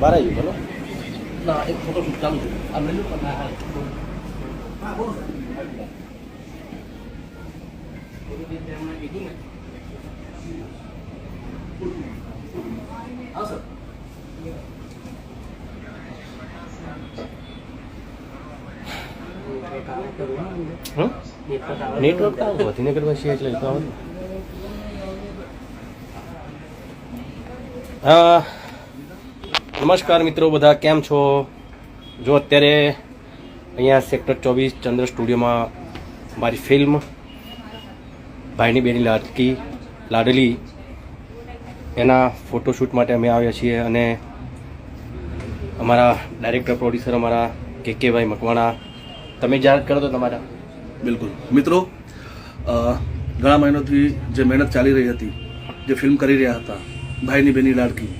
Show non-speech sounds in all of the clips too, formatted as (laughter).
બહાર આવી બોલો ના એક ફોટો શૂટ ચાલુ છે આ લઈ લો ના હા હા બોલો. હા સર. નેટવર્ક કાં ગાંધીનગરમાં છીએ એટલે તો હા. નમસ્કાર મિત્રો, બધા કેમ છો? જો અત્યારે અહીંયા સેક્ટર ચોવીસ ચંદ્ર સ્ટુડિયોમાં મારી ફિલ્મ ભાઈની બેની લાડકી લાડલી એના ફોટોશૂટ માટે અમે આવ્યા છીએ અને અમારા ડાયરેક્ટર પ્રોડ્યુસર અમારા કે કે ભાઈ મકવાણા, તમે જાહેર કરો તો તમારા. બિલકુલ. મિત્રો ઘણા મહિનોથી જે મહેનત ચાલી રહી હતી, જે ફિલ્મ કરી રહ્યા હતા, ભાઈની બેની લાડકી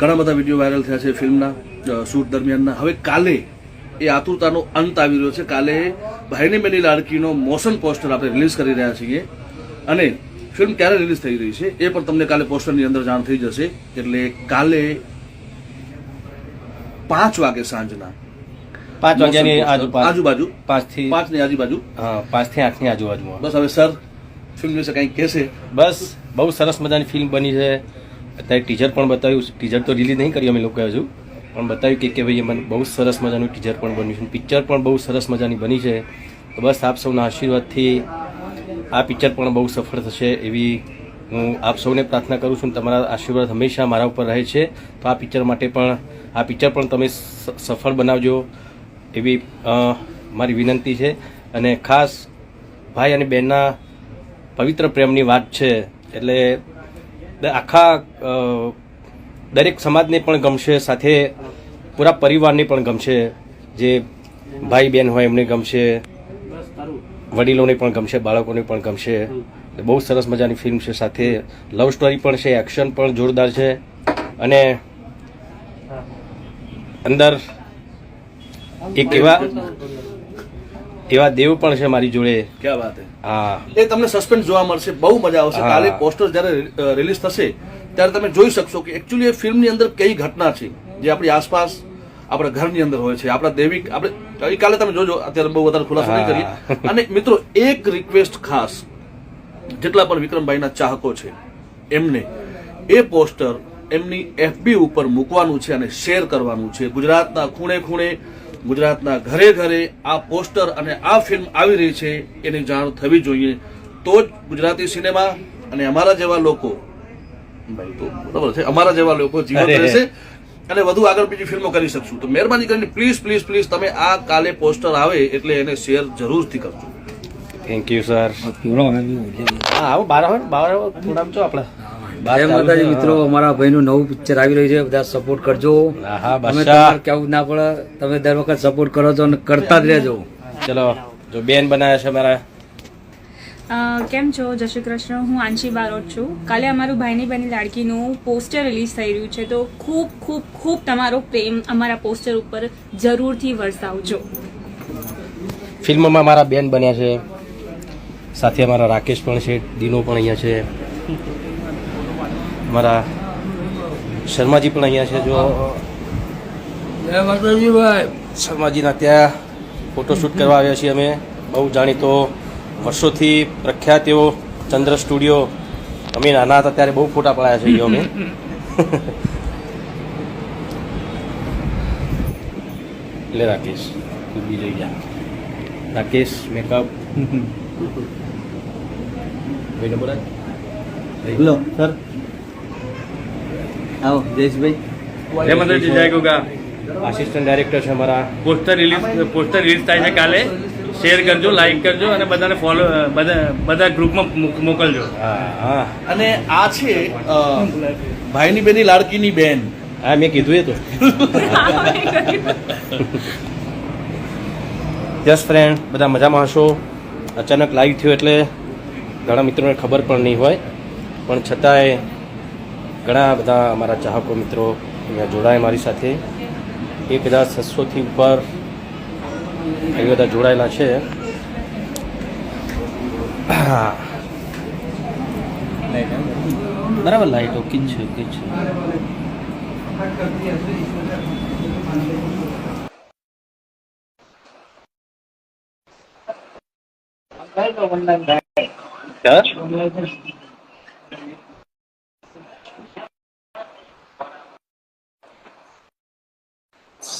ઘણા બધા વીડિયો વાયરલ થયા છે ફિલ્મના શૂટ દરમિયાનના. હવે કાલે એ આતુરતાનો અંત આવી રહ્યો છે. કાલે ભાઈની બેની લાડકીનો મોશન પોસ્ટર આપણે રિલીઝ કરી રહ્યા છીએ અને ફિલ્મ ક્યારે રિલીઝ થઈ રહી છે એ પણ તમને કાલે પોસ્ટરની અંદર જાણ થઈ જશે. એટલે કાલે પાંચ વાગે સાંજના પાંચ વાગ્યાની આજુ આજુબાજુ. પાંચથી પાંચની આજુબાજુ? હા પાંચથી આઠની આજુબાજુ બસ હવે સર ફિલ્મ વિશે કંઈક કહેશે? બસ બહુ સરસ મજાની ફિલ્મ બની છે. અત્યારે ટીઝર પણ બતાવ્યું ટીઝર તો રિલીઝ નહીં કરી અમે લોકોએ હજુ. પણ બતાવ્યું કે કે ભાઈ મને બહુ સરસ મજાનું ટીઝર પણ બન્યું છે. પિક્ચર પણ બહુ સરસ મજાની બની છે. તો બસ આપ સૌના આશીર્વાદથી આ પિક્ચર પણ બહુ સફળ થશે એવી હું આપ સૌને પ્રાર્થના કરું છું. તમારા આશીર્વાદ હંમેશા મારા ઉપર રહે છે. તો આ પિક્ચર માટે પણ આ પિક્ચર પણ તમે સફળ બનાવજો એવી મારી વિનંતી છે. અને ખાસ ભાઈ અને બહેનના પવિત્ર પ્રેમની વાત છે. એટલે આખા દરેક સમાજને પણ ગમશે સાથે પૂરા પરિવારને પણ ગમશે જે ભાઈ બહેન હોય એમને ગમશે વડીલોને પણ ગમશે બાળકોને પણ ગમશે. બહુ સરસ મજાની ફિલ્મ છે સાથે લવ સ્ટોરી પણ છે એક્શન પણ જોરદાર છે અને અંદર એક એવા એવા દેવ પણ છે મારી જોડે. ક્યાં વાત હા? એ તમને સસ્પેન્સ જોવા મળશે બહુ મજા આવશે. કાલે પોસ્ટર જ્યારે રિલીઝ થશે ત્યારે તમે જોઈ શકશો કે એકચ્યુઅલી એ ફિલ્મની અંદર કઈ ઘટના છે. જે આપણી આસપાસ આપણા ઘરની અંદર હોય છે આપણા દૈવિક આપણે કાલે તમે જોજો અત્યારે બહુ વધારે ખુલાસો નહીં કરીએ. અને મિત્રો એક રિક્વેસ્ટ ખાસ જેટલા પણ વિક્રમભાઈના ચાહકો છે એમને એ પોસ્ટર એમની એફબી ઉપર મૂકવાનું છે અને શેર કરવાનું છે. ગુજરાતના ખૂણે ખૂણે ગુજરાતના ઘરે ઘરે આ પોસ્ટર અને આ ફિલ્મ આવી રહી છે એની જાણ થવી જોઈએ. તો જ ગુજરાતી સિનેમા અને અમારા જેવા લોકો ભાઈ તો બરાબર છે અમારા જેવા લોકો જીવન રહેશે અને વધુ આગળ બીજી ફિલ્મો કરી શકશું. તો મહેરબાની કરીને પ્લીઝ પ્લીઝ પ્લીઝ તમે આ કાલે પોસ્ટર આવે એટલે એને શેર જરૂરથી કરજો. થેન્ક યુ સર હા આવો બાર બાર થોડા આપણે. જય માતાજી મિત્રો અમારા ભાઈનું નવું પિક્ચર આવી રહ્યું છે બધા સપોર્ટ કરજો. હા હા અમે તમારે કેવું ના પડે તમે દર વખત સપોર્ટ કરો છો અને કરતા જ રહેજો. ચલો જો બેન બનાવ્યા છે મારા. કેમ છો? જય શ્રી કૃષ્ણ. હું આંશી બારોટ છું. કાલે અમારું ભાઈની બહેની લાડકીનું પોસ્ટર રિલીઝ થઈ રહ્યું છે તો ખૂબ ખૂબ ખૂબ તમારો પ્રેમ અમારા પોસ્ટર ઉપર જરૂરથી વરસાવજો. ફિલ્મમાં મારા બેન બન્યા છે. સાથે અમારા રાકેશ પણ છે દિનો પણ અહીંયા છે. મારા શર્માજી પણ અહીંયા છે જો જય માતાજી ભાઈ. શર્માજીના ત્યાં ફોટોશૂટ કરવા આવ્યા છીએ અમે. બહુ જાણીતો વર્ષોથી પ્રખ્યાત એવો ચંદ્ર સ્ટુડિયો અમે નાના હતા ત્યારે બહુ ફોટા પડાયા છે અમે. એટલે રાકેશ તું ગયા રાકેશ મેકઅપ ભાઈ નંબર હેલો સર. આવો જયેશભાઈ. જય મંત્રી જય ગોગા. આસિસ્ટન્ટ ડાયરેક્ટર છે અમારા. પોસ્ટર રિલીઝ પોસ્ટર રિલીઝ થાય છે કાલે. શેર કરજો લાઈક કરજો અને બધાને ફોલો બધા બધા ગ્રુપમાં મોકલજો. હા અને આ છે ભાઈની બેની લાડકીની બેન. હા મેં કીધું એ તો. યસ ફ્રેન્ડ બધા મજામાં હશો? અચાનક લાઈવ થયો એટલે ઘણા મિત્રોને ખબર પણ નહીં હોય. પણ છતાંય ઘણા બધા અમારા ચાહકો મિત્રો અહીંયા જોડાય મારી સાથે. એક હજાર છસોથી ઉપર એ બધા જોડાયેલા છે. હા બરાબર લાઈટ ઓકે છે ઓકે છે. હા?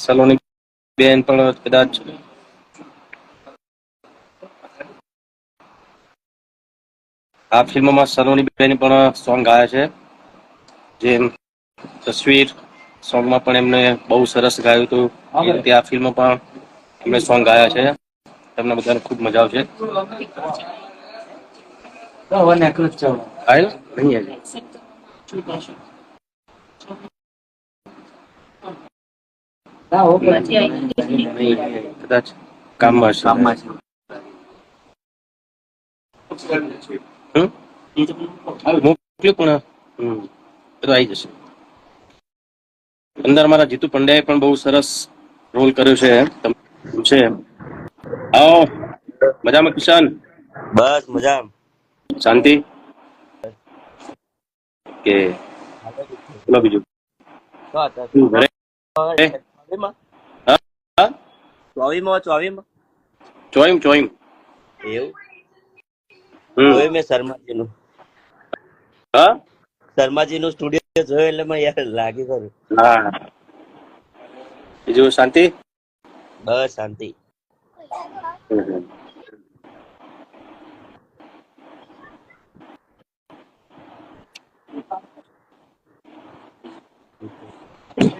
સલોની બેન પણ કદાચ આ ફિલ્મમાં સલોની બેન પણ સોંગ ગાયા છે. જેમ તસવીર સોંગમાં પણ એમને બહુ સરસ ગાયું હતું. એ રીતે આ ફિલ્મમાં પણ એમણે સોંગ ગાયા છે. તમને બધાને ખૂબ મજા આવશે? નહીં આયેલ. નહીં, કદાચ કામમાં છે કામમાં છે મોકલ્યું પણ હમ. તો આવી જશે. અંદર મારા જીતુ પંડ્યાએ પણ બહુ સરસ રોલ કર્યો છે. તમ- છે. આવો. મજામાં કિશન? બસ મજા શાંતિ? કે બોલો બીજું. ઘરે? હા? હા? ચોવીમાં ચોવીમાં? ચોઈમ ચોઈમ એવું. જોયું મેં શર્માજીનું. હા? શર્માજીનું સ્ટુડિયો જોયું એટલે મને યાર લાગી ગયું. હા. બીજું શાંતિ? બસ શાંતિ.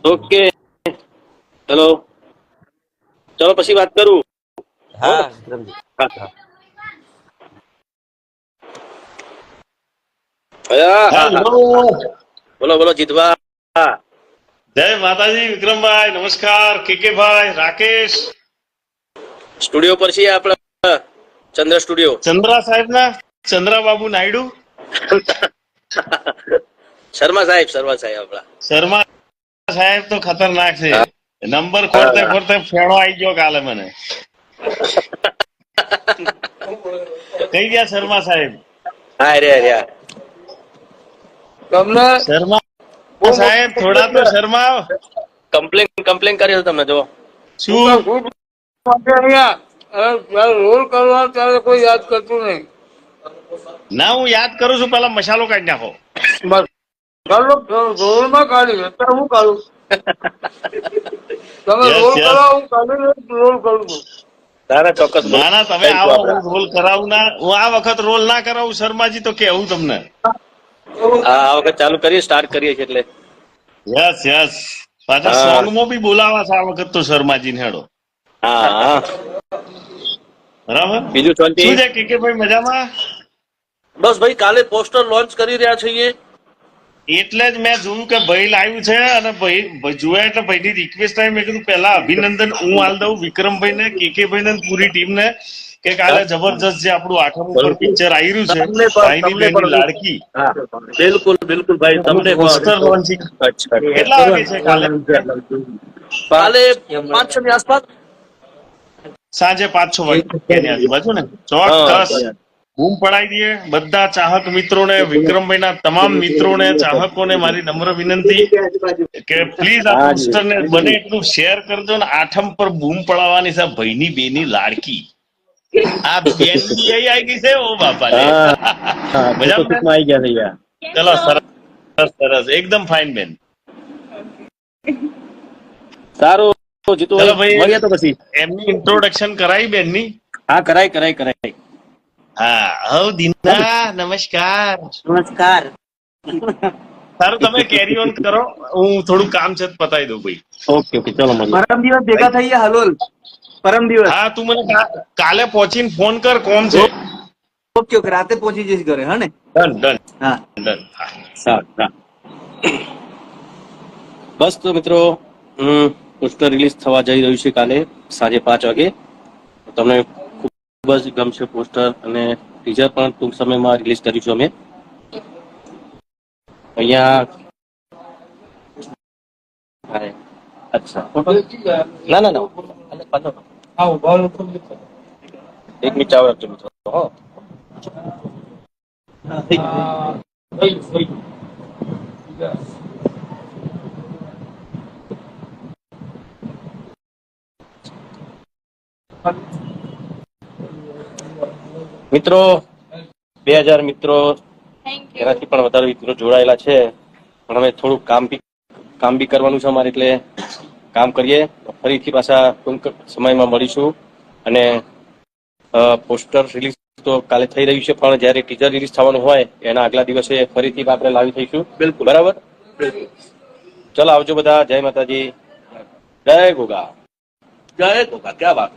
ઓકે. ચલો ચલો પછી વાત કરું. હા. બોલો બોલો જીતવા. જય માતાજી વિક્રમભાઈ નમસ્કાર. કેકે ભાઈ રાકેશ. સ્ટુડિયો પર છીએ આપણે. ચંદ્ર સ્ટુડિયો. ચંદ્રા સાહેબ ના ચંદ્રાબાબુ નાયડુ? (laughs) શર્મા સાહેબ શર્મા સાહેબ આપણા. શર્મા સાહેબ તો ખતરનાક છે. નંબર ખોરતે ખોરતે ફેણો આવી ગયો કાલે મને. કઈ ગયા શર્મા સાહેબ? હા રે રે શર્મા સાહેબ થોડા તો શર્મા કમ્પ્લેન કમ્પ્લેન કરી તમે જો શું રોલ કરવા ત્યારે કોઈ યાદ કરતું નહીં. ના હું યાદ કરું છું પેલા મસાલો કાઢી નાખો. રોલમાં કાઢી અત્યારે હું કાઢું તમે રોલ yes. હું રોલ કરું છું ના ના ચોક્કસ ના ના તમે આવો હું રોલ કરાવું ના હું આ વખત રોલ ના કરાવું શર્માજી તો કેવું તમને? આ વખત ચાલુ કરીએ સ્ટાર્ટ કરીએ છીએ એટલે. યસ યસ પાછા. સોંગમાં બી બોલાવા છે આ વખત તો શર્માજી ને હેડો. હા બરાબર? બીજું શું છે કે ભાઈ મજામાં? બસ ભાઈ કાલે પોસ્ટર લોન્ચ કરી રહ્યા છીએ. એટલે જ મેં જોયું કે ભાઈ લાવ્યું છે અને ભાઈ જોયા એટલે ભાઈની રિક્વેસ્ટ આવી મેં કીધું પેલા અભિનંદન હું હાલ દઉં વિક્રમભાઈ ને કેકે ભાઈ ને પૂરી ટીમ ને કે કાલે જબરજસ્ત જે આપણું આઠમ ઉપર પિક્ચર આવી રહ્યું છે ભાઈની તમને લાડકી. બિલકુલ બિલકુલ ભાઈ તમને પોસ્ટર લોન્ચિંગ કેટલા વાગે છે કાલે? કાલે પાંચની આસપાસ. સાંજે પાંચ છ વાગ્યાની આજુબાજુ ને ચોક્કસ બૂમ પડાવી દઈએ. બધા ચાહક મિત્રોને વિક્રમભાઈના તમામ મિત્રોને ચાહકોને મારી નમ્ર વિનંતી કે પ્લીઝ આ પોસ્ટરને બને એટલું શેર કરજો ને આઠમ પર બૂમ પડાવવાની છે ભાઈની બેની લાડકી. આ બેન બી આવી ગઈ છે ઓ બાપા. મજામાં? આવી ગયા ભૈયા ચલો સરસ સરસ. એકદમ ફાઇન બેન. સારું જીતુ ભાઈ. મળીએ તો પછી. એમની ઇન્ટ્રોડક્શન કરાવી બેનની? હા કરાય કરાય કરાય. હા હવ દીના નમસ્કાર. નમસ્કાર. સારું તમે કેરી ઓન કરો. હું થોડું કામ છે પતાવી દઉં ભાઈ. ઓકે ઓકે ચલો પરમ દિવસ ભેગા થઈ ગયા હલોલ. પરમ દિવસ. હા તું મને કાલે પહોંચીને ફોન કર કોમ છે? ઓકે ઓકે રાતે પહોંચી જઈશ ઘરે હા ને? Done done. હા. ડન સારું. બસ તો મિત્રો હમ પોસ્ટર રિલીઝ થવા જઈ રહ્યું છે કાલે સાંજે પાંચ વાગે. તમને ખૂબ જ ગમશે પોસ્ટર અને ટીઝર પણ ટૂંક સમયમાં રિલીઝ કરીશું અમે. અહીંયા અચ્છા. ના ના એક મિનિટ ચાવર આપજો મિત્રો. Thank you. મિત્રો બે હજાર મિત્રો એનાથી પણ વધારે મિત્રો જોડાયેલા છે. પણ હવે થોડુંક કામ બી કામ બી કરવાનું છે અમારે એટલે કામ કરીએ. ફરીથી પાછા ટૂંક સમયમાં મળીશું. અને પોસ્ટર રિલીઝ તો કાલે થઈ રહ્યું છે પણ જ્યારે ટીઝર રિલીઝ થવાનું હોય એના આગલા દિવસે ફરીથી આપણે લાવી થઈશું. બિલકુલ. બરાબર? ચલો આવજો બધા. જય માતાજી. જય ગોગા. જય ગોગા. ક્યાં વાત?